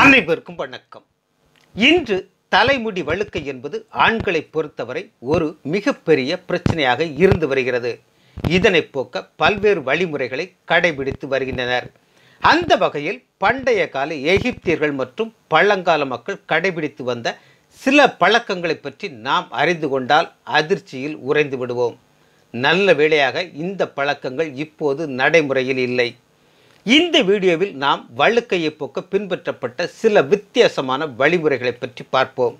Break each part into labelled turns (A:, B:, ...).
A: அனைவருக்கும் வணக்கம். இன்று தலைமுடி வழுக்கை என்பது ஆண்களை பொறுத்தவரை ஒரு மிகப்பெரிய பிரச்சனையாக இருந்து வருகிறது. இதனை போக்க பல்வேறு வழிமுறைகளை கடைபிடித்து வருகின்றனர். அந்த வகையில் பண்டைய கால எகிப்தியர்கள் மற்றும் பழங்கால மக்கள் கடைபிடித்து வந்த சில பழக்கங்களை பற்றி நாம் அறிந்து கொண்டால் அதிர்ச்சியில் உறைந்து விடுவோம். நல்ல வேளையாக இந்த பழக்கங்கள் இப்போது நடைமுறையில் இல்லை. இந்த வீடியோவில் நாம் வழுக்கையை போக்க பின்பற்றப்பட்ட சில வித்தியாசமான வழிமுறைகளை பற்றி பார்ப்போம்.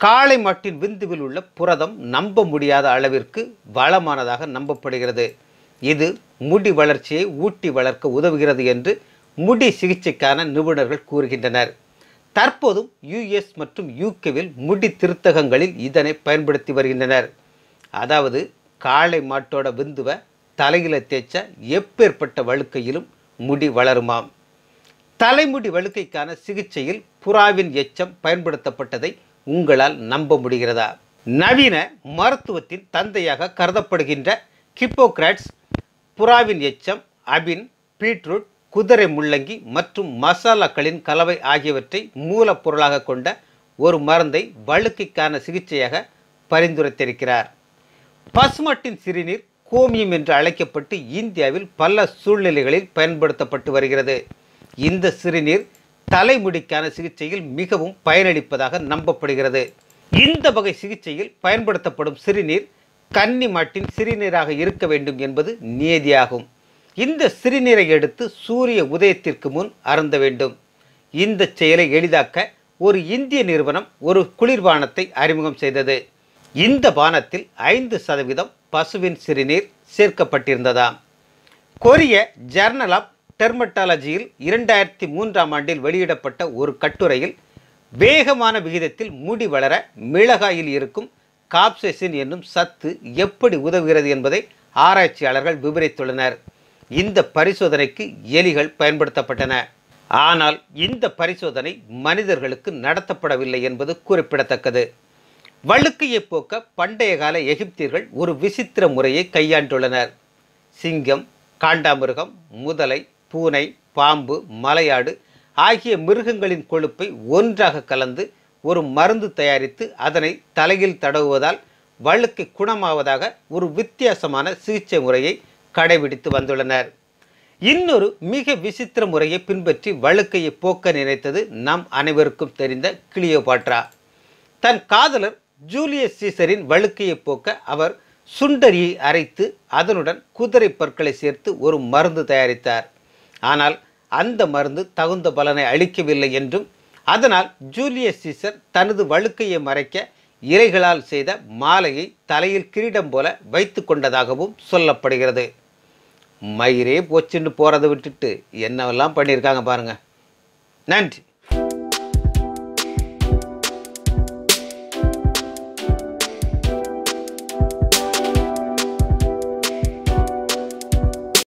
A: காளை மாட்டின் விந்துவில் உள்ள புரதம் நம்ப முடியாத அளவிற்கு வளமானதாக நம்பப்படுகிறது. இது முடி வளர்ச்சியை ஊட்டி வளர்க்க உதவுகிறது என்று முடி சிகிச்சைக்கான நிபுணர்கள் கூறுகின்றனர். தற்போதும் யுஎஸ் மற்றும் யூகேவில் முடி திருத்தகங்களில் இதனை பயன்படுத்தி வருகின்றனர். அதாவது காளை மாட்டோட விந்துவை தலையில் தேய்ச்ச எப்பேற்பட்ட வழுக்கையிலும் முடி வளருமாம். தலைமுடி வழுக்கைக்கான சிகிச்சையில் புறாவின் எச்சம் பயன்படுத்தப்பட்டதை உங்களால் நம்ப முடிகிறதா? நவீன மருத்துவத்தின் தந்தையாக கருதப்படுகின்ற கிப்போக்ராட்ஸ் புறாவின் எச்சம் அபின் பீட்ரூட் குதிரை முள்ளங்கி மற்றும் மசாலாக்களின் கலவை ஆகியவற்றை மூலப்பொருளாக கொண்ட ஒரு மருந்தை வழுக்கைக்கான சிகிச்சையாக பரிந்துரைத்திருக்கிறார். பசுமாட்டின் சிறுநீர் கோமியம் என்று அழைக்கப்பட்டு இந்தியாவில் பல சூழ்நிலைகளில் பயன்படுத்தப்பட்டு வருகிறது. இந்த சிறுநீர் தலைமுடிக்கான சிகிச்சையில் மிகவும் பயனளிப்பதாக நம்பப்படுகிறது. இந்த வகை சிகிச்சையில் பயன்படுத்தப்படும் சிறுநீர் கன்னி மாட்டின் சிறுநீராக இருக்க வேண்டும் என்பது நியதியாகும். இந்த சிறுநீரை எடுத்து சூரிய உதயத்திற்கு முன் அருந்த வேண்டும். இந்த செயலை எளிதாக்க ஒரு இந்திய நிறுவனம் ஒரு குளிர்பானத்தை அறிமுகம் செய்தது. இந்த பானத்தில் ஐந்து சதவீதம் பசுவின் சிறுநீர் சேர்க்கப்பட்டிருந்ததாம். கொரிய ஜர்னல் ஆஃப் டெர்மட்டாலஜியில் இரண்டாயிரத்தி மூன்றாம் ஆண்டில் வெளியிடப்பட்ட ஒரு கட்டுரையில் வேகமான விகிதத்தில் முடி வளர மிளகாயில் இருக்கும் காப்செசின் என்னும் சத்து எப்படி உதவுகிறது என்பதை ஆராய்ச்சியாளர்கள் விவரித்துள்ளனர். இந்த பரிசோதனைக்கு எலிகள் பயன்படுத்தப்பட்டன. ஆனால் இந்த பரிசோதனை மனிதர்களுக்கு நடத்தப்படவில்லை என்பது குறிப்பிடத்தக்கது. வழுக்கையை போக்க பண்டைய கால எகிப்தியர்கள் ஒரு விசித்திர முறையை கையாண்டுள்ளனர். சிங்கம் காண்டாமிருகம் முதலை பூனை பாம்பு மலையாடு ஆகிய மிருகங்களின் கொழுப்பை ஒன்றாக கலந்து ஒரு மருந்து தயாரித்து அதனை தலையில் தடவுவதால் வழுக்கை குணமாவதாக ஒரு வித்தியாசமான சிகிச்சை முறையை கடைபிடித்து வந்துள்ளனர். இன்னொரு மிக விசித்திர முறையை பின்பற்றி வழுக்கையை போக்க நினைத்தது நம் அனைவருக்கும் தெரிந்த கிளியோபாட்ரா. தன் காதலர் ஜூலியஸ் சீசரின் வழுக்கையை போக்க அவர் சுண்டரியை அரைத்து அதனுடன் குதிரை பற்களை சேர்த்து ஒரு மருந்து தயாரித்தார். ஆனால் அந்த மருந்து தகுந்த பலனை அளிக்கவில்லை என்றும் அதனால் ஜூலியஸ் சீசர் தனது வழுக்கையை மறைக்க இலைகளால் செய்த மாலையை தலையில் கிரீடம் போல வைத்து கொண்டதாகவும் சொல்லப்படுகிறது. மயிரே போச்சுன்னு போகிறத விட்டுட்டு என்னவெல்லாம் பண்ணியிருக்காங்க பாருங்கள் நன்றி.